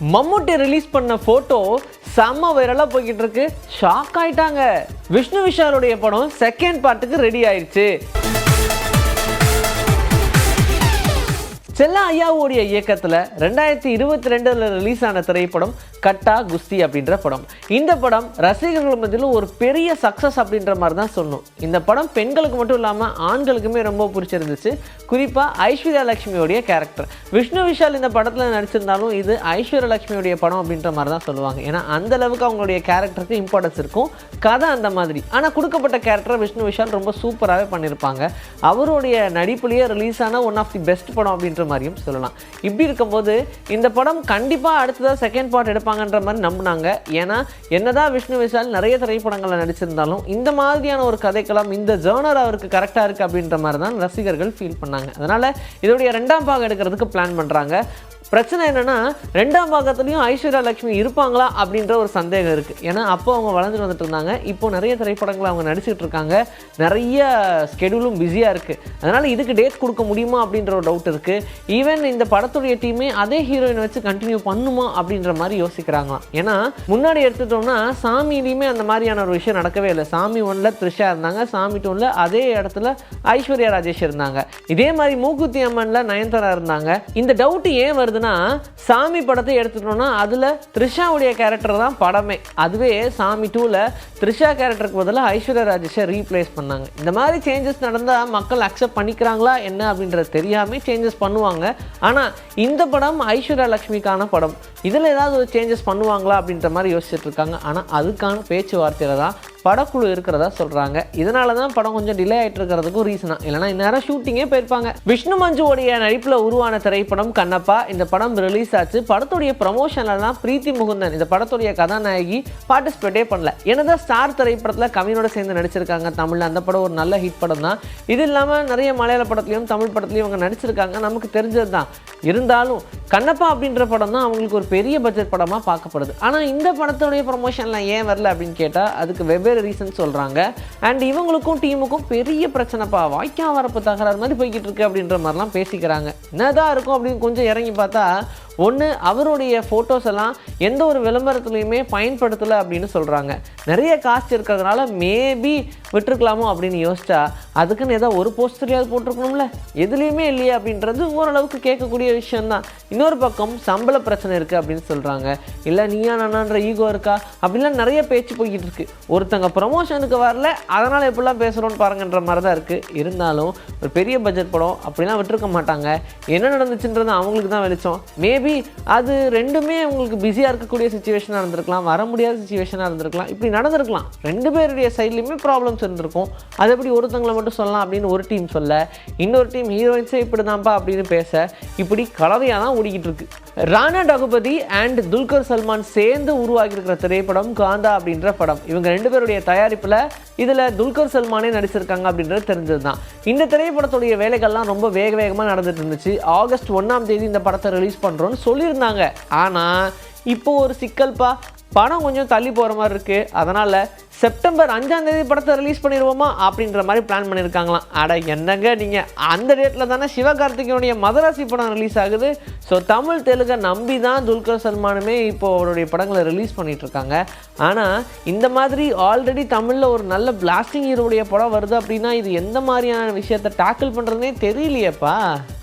மம்முட்டி release பண்ண photo செம்ம வைரலாக போய்கிட்டு இருக்கு. ஷாக் ஆயிட்டாங்க. விஷ்ணு விஷாலுடைய படம் செகண்ட் பார்ட்டுக்கு ரெடி ஆயிடுச்சு செல்ல ஐயாவுடைய இயக்கத்தில் ரெண்டாயிரத்தி இருபத்தி ரெண்டில் ரிலீஸ் ஆன திரைப்படம் கட்டா குஸ்தி அப்படின்ற படம். இந்த படம் ரசிகர்கள் மத்தியில் ஒரு பெரிய சக்ஸஸ் அப்படின்ற மாதிரி தான் சொல்லணும். இந்த படம் பெண்களுக்கு மட்டும் இல்லாமல் ஆண்களுக்குமே ரொம்ப பிடிச்சிருந்துச்சு. குறிப்பாக ஐஸ்வர்யா லட்சுமியோடைய கேரக்டர் விஷ்ணு விஷால் இந்த படத்தில் நடிச்சிருந்தாலும் இது ஐஸ்வர்யா லட்சுமியோடைய படம் அப்படின்ற மாதிரி தான் சொல்லுவாங்க. ஏன்னா அந்த அளவுக்கு அவங்களுடைய கேரக்டருக்கு இம்பார்ட்டன்ஸ் இருக்கும். கதை அந்த மாதிரி. ஆனால் கொடுக்கப்பட்ட கேரக்டர் விஷ்ணு விஷால் ரொம்ப சூப்பராகவே பண்ணியிருப்பாங்க அவருடைய நடிப்புலேயே ரிலீஸ் ஆன ஒன் ஆஃப் தி பெஸ்ட் படம் அப்படின்ற மாதிரியும் சொல்லலாம். இப்படி இருக்கும்போது இந்த படம் கண்டிப்பாக அடுத்ததாக செகண்ட் பார்ட் எடுப்பாங்கன்ற மாதிரி நம்பினாங்க. ஏன்னா என்னதான் விஷ்ணு விஷால் நிறைய திரைப்படங்களில் நடிச்சிருந்தாலும் இந்த மாதிரியான ஒரு கதைக்களம் இந்த ஜேர்னர் அவருக்கு கரெக்டாக இருக்குது அப்படின்ற மாதிரி தான் ரசிகர்கள் ஃபீல் பண்ணாங்க. அதனால் இதோடைய ரெண்டாம் பாகம் எடுக்கிறதுக்கு பிளான் பண்ணுறாங்க பிரச்சனை என்னென்னா ரெண்டாம் பாகத்துலேயும் ஐஸ்வர்யா லட்சுமி இருப்பாங்களா அப்படின்ற ஒரு சந்தேகம் இருக்குது ஏன்னா அப்போ அவங்க வளர்ந்துட்டு வந்துட்டு இருந்தாங்க இப்போ நிறைய திரைப்படங்கள் அவங்க நடிச்சிட்டு இருக்காங்க. நிறைய ஸ்கெடியூலும் பிஸியாக இருக்குது அதனால் இதுக்கு டேட் கொடுக்க முடியுமா அப்படின்ற ஒரு டவுட் இருக்குது ஈவன் இந்த படத்துடைய டீமே அதே ஹீரோயினை வச்சு கண்டினியூ பண்ணுமா அப்படின்ற மாதிரி யோசிக்கிறாங்களாம். ஏன்னா முன்னாடி எடுத்துட்டோம்னா சாமியிலையுமே அந்த மாதிரியான ஒரு விஷயம் நடக்கவே இல்லை. சாமி ஒன்ல த்ரிஷா இருந்தாங்க. சாமி டூனில் அதே இடத்துல ஐஸ்வர்யா ராஜேஷ் இருந்தாங்க. இதே மாதிரி மூக்குத்தி அம்மனில் நயன்தாரா இருந்தாங்க. இந்த டவுட் ஏன் வருது வருதுன்னா சாமி படத்தை எடுத்துட்டோம்னா அதில் த்ரிஷாவுடைய கேரக்டர் தான் படமே. அதுவே சாமி டூவில் த்ரிஷா கேரக்டருக்கு பதிலாக ஐஸ்வர்யா ராஜேஷை ரீப்ளேஸ் பண்ணாங்க. இந்த மாதிரி சேஞ்சஸ் நடந்தால் மக்கள் அக்செப்ட் பண்ணிக்கிறாங்களா என்ன அப்படின்றது தெரியாமல் சேஞ்சஸ் பண்ணுவாங்க. ஆனால் இந்த படம் ஐஸ்வர்யா லட்சுமிக்கான படம். இதில் ஏதாவது ஒரு சேஞ்சஸ் பண்ணுவாங்களா அப்படின்ற மாதிரி யோசிச்சுட்டு இருக்காங்க. ஆனால் அதுக்கான பேச்சுவார்த்தையில் தான் படக்குழு இருக்கிறதா சொல்கிறாங்க இதனால தான் படம் கொஞ்சம் டிலே ஆகிட்டு இருக்கிறதுக்கும் ரீசனாக இல்லைனா இந்நேரம் ஷூட்டிங்கே போயிருப்பாங்க. விஷ்ணு மஞ்சுவோடைய நடிப்பில் உருவான திரைப்படம் கண்ணப்பா. இந்த படம் ரிலீஸ் ஆச்சு. படத்துடைய ப்ரமோஷன்லாம் பிரீத்தி முகுந்தன் இந்த படத்துடைய கதாநாயகி பார்ட்டிசிபேட்டே பண்ணல. என்னதான் ஸ்டார் திரைப்படத்தில் கவினோட சேர்ந்து நடிச்சிருக்காங்க தமிழில் அந்த படம் ஒரு நல்ல ஹிட் படம் தான். இது இல்லாமல் நிறைய மலையாள படத்துலையும் தமிழ் படத்துலையும் அவங்க நடிச்சிருக்காங்க. நமக்கு தெரிஞ்சது தான் இருந்தாலும் கண்ணப்பா அப்படின்ற படம் தான் அவங்களுக்கு ஒரு பெரிய பட்ஜெட் படமாக பார்க்கப்படுது. ஆனால் இந்த படத்துடைய ப்ரமோஷன்லாம் ஏன் வரல அப்படின்னு கேட்டால் அதுக்கு வெவ்வேறு ரீசன் சொல்கிறாங்க அண்ட் இவங்களுக்கும் டீமுக்கும் பெரிய பிரச்சனைப்பா வாய்க்கா வரப்பு தகராறு மாதிரி போய்கிட்டு இருக்கு அப்படின்ற மாதிரிலாம் பேசிக்கிறாங்க. என்னதான் இருக்கும் அப்படின்னு கொஞ்சம் இறங்கி பார்த்தா ஒன்று அவருடைய ஃபோட்டோஸ் எல்லாம் எந்த ஒரு விளம்பரத்துலையுமே பயன்படுத்தலை அப்படின்னு சொல்கிறாங்க நிறைய காஸ்ட் இருக்கிறதுனால மேபி விட்டுருக்கலாமோ அப்படின்னு யோசிச்சா அதுக்குன்னு ஏதோ ஒரு போஸ்டரையாவது போட்டிருக்கணும்ல? எதுலேயுமே இல்லையே அப்படின்றது ஓரளவுக்கு கேட்கக்கூடிய விஷயந்தான் இன்னொரு பக்கம் சம்பள பிரச்சனை இருக்குது அப்படின்னு சொல்கிறாங்க இல்லை நீயா நானான்ற ஈகோ இருக்கா? அப்படிலாம் நிறைய பேச்சு போய்கிட்டு இருக்குது ஒருத்தங்க ப்ரமோஷனுக்கு வரல அதனால் எப்படிலாம் பேசுகிறோன்னு பாருங்கன்ற மாதிரி தான் இருக்குது இருந்தாலும் ஒரு பெரிய பட்ஜெட் படம் அப்படிலாம் விட்டுருக்க மாட்டாங்க. என்ன நடந்துச்சுன்றது அவங்களுக்கு தான் வெளிச்சம். மேபி அது ரெண்டுமே உங்களுக்கு பிஸியாக இருக்கக்கூடிய சுச்சுவேஷனாக இருந்திருக்கலாம் வர முடியாத சுச்சுவேஷனாக இருந்திருக்கலாம். இப்படி நடந்திருக்கலாம். ரெண்டு பேருடைய சைட்லேயுமே ப்ராப்ளம்ஸ் இருந்திருக்கும். அது எப்படி ஒருத்தங்களை மட்டும் சொல்லலாம் அப்படின்னு ஒரு டீம் சொல்ல இன்னொரு டீம் ஹீரோயின்ஸே இப்படி தான்ப்பா அப்படின்னு பேச இப்படி கலவையாக தான் ஓடிக்கிட்டு இருக்கு. ராணா டகுபதி அண்ட் துல்கர் சல்மான் சேர்ந்து உருவாக்கியிருக்கிற திரைப்படம் காந்தா அப்படின்ற படம். இவங்க ரெண்டு பேருடைய தயாரிப்பில் இதில் துல்கர் சல்மானே நடிச்சிருக்காங்க அப்படின்றது தெரிஞ்சது தான் இந்த திரைப்படத்துடைய வேலைகள்லாம் ரொம்ப வேக வேகமாக நடந்துட்டு இருந்துச்சு. ஆகஸ்ட் ஒன்றாம் தேதி இந்த படத்தை ரிலீஸ் பண்ணுறோன்னு சொல்லியிருந்தாங்க. ஆனால் இப்போ ஒரு சிக்கல்ப்பா படம் கொஞ்சம் தள்ளி போகிற மாதிரி இருக்குது அதனால் செப்டம்பர் அஞ்சாம் தேதி படத்தை ரிலீஸ் பண்ணிடுவோமா அப்படின்ற மாதிரி பிளான் பண்ணியிருக்காங்களாம் அட என்னங்க நீங்கள் அந்த டேட்டில் தானே சிவகார்த்திகேயனுடைய மதராசி படம் ரிலீஸ் ஆகுது. ஸோ தமிழ் தெலுங்கை நம்பி தான் துல்கர் சல்மானுமே இப்போ அவருடைய படங்களை ரிலீஸ் பண்ணிட்டு இருக்காங்க. ஆனால் இந்த மாதிரி ஆல்ரெடி தமிழில் ஒரு நல்ல பிளாஸ்டிங் ஹீரோடைய படம் வருது அப்படின்னா இது எந்த மாதிரியான விஷயத்தை டேக்கிள் பண்ணுறதுனே தெரியலையேப்பா.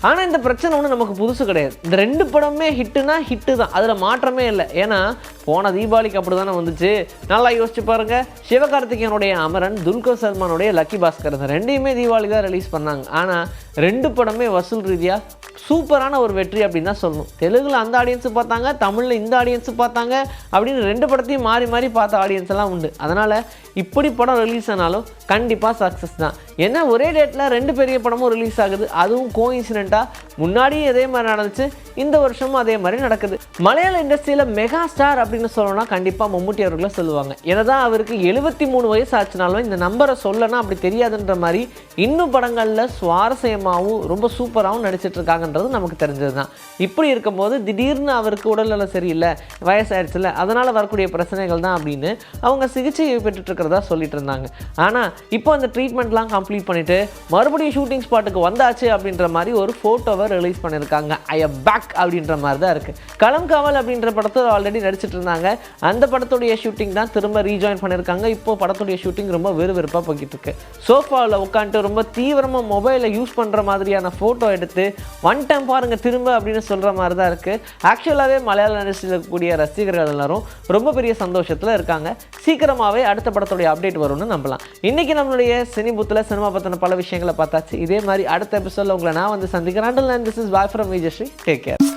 ஆனால் இந்த பிரச்சனை ஒன்றும் நமக்கு புதுசு கிடையாது. இந்த ரெண்டு படமே ஹிட்டுனா ஹிட்டு தான். அதில் மாற்றமே இல்லை. ஏன்னா போன தீபம் தீபாவளிக்கு அப்படி தானே வந்துச்சு? நல்லா யோசிச்சு பாருங்க. சிவகார்த்திகேயனுடைய அமரன் துல்கர் சல்மானுடைய லக்கி பாஸ்கர் ரெண்டையுமே தீபாவளி தான் ரிலீஸ் பண்ணாங்க. ஆனால் ரெண்டு படமே வசூல் ரீதியாக சூப்பரான ஒரு வெற்றி அப்படின்னு தான் சொல்லணும். தெலுங்கில் அந்த ஆடியன்ஸு பார்த்தாங்க தமிழில் இந்த ஆடியன்ஸு பார்த்தாங்க அப்படின்னு ரெண்டு படத்தையும் மாறி மாறி பார்த்த ஆடியன்ஸ் எல்லாம் உண்டு. அதனால் இப்படி படம் ரிலீஸ் ஆனாலும் கண்டிப்பாக சக்ஸஸ் தான். ஏன்னா ஒரே டேட்டில் ரெண்டு பெரிய படமும் ரிலீஸ் ஆகுது. அதுவும் கோஇன்சிடெண்ட்டாக முன்னாடியும் இதே மாதிரி நடந்துச்சு. இந்த வருஷமும் அதே மாதிரி நடக்குது. மலையாள இண்டஸ்ட்ரியில் மெகா ஸ்டார் அப்படின்னு சொல்லணும்னா கண்டிப்பாக மம்முட்டி அவர்களை சொல்லுவாங்க. தான் அவருக்கு எழுபத்தி மூணு வயசு ஆச்சுனாலும் இந்த நம்பரை சொல்லனா அப்படி தெரியாதுன்ற மாதிரி இன்னும் படங்களில் சுவாரஸ்யமாகவும் ரொம்ப சூப்பராகவும் நடிச்சிட்டு இருக்காங்கன்றது நமக்கு தெரிஞ்சது தான் இப்படி இருக்கும்போது திடீர்னு அவருக்கு உடல்நலம் சரியில்லை வயசாயிடுச்சுல அதனால் வரக்கூடிய பிரச்சனைகள் தான் அப்படின்னு அவங்க சிகிச்சை பெற்றுட்டு இருக்கிறதா சொல்லிட்டு இருந்தாங்க. ஆனால் இப்போ அந்த ட்ரீட்மெண்ட்லாம் கம்ப்ளீட் பண்ணிட்டு மறுபடியும் ஷூட்டிங் ஸ்பாட்டுக்கு வந்தாச்சு அப்படின்ற மாதிரி ஒரு ஃபோட்டோவை ரிலீஸ் பண்ணியிருக்காங்க. ஐ எம் பேக் அப்படின்ற மாதிரி தான் இருக்குது களம் காவல் அப்படின்ற படத்தில் ஆல்ரெடி நடிச்சிட்டு இருந்தாங்க. அந்த படத்துடைய ஷூட்டிங் தான் திரும்ப ரீஜாயின் பண்ணியிருக்காங்க. இப்போ படத்துடைய ஷூட்டிங் ரொம்ப விறுவிறுப்பாக போய்கிட்டு இருக்கு. சோஃபாவில் உட்காந்துட்டு ரொம்ப தீவிரமாக மொபைலை யூஸ் பண்ணுற மாதிரியான ஃபோட்டோ எடுத்து ஒன் டைம் பாருங்க திரும்ப அப்படின்னு சொல்கிற மாதிரி தான் இருக்குது ஆக்சுவலாகவே மலையாள இண்டஸ்ட்ரியில் இருக்கக்கூடிய ரசிகர்கள் எல்லாரும் ரொம்ப பெரிய சந்தோஷத்தில் இருக்காங்க. சீக்கிரமாகவே அடுத்த படத்துடைய அப்டேட் வரும்னு நம்பலாம். இன்றைக்கி நம்மளுடைய சினிபுத்தில் சினிமா பற்றின பல விஷயங்களை பார்த்தாச்சு. இதே மாதிரி அடுத்த எபிசோடில் உங்களை நான் வந்து சந்திக்கிறேன். This is Bhai from Vijayasri take care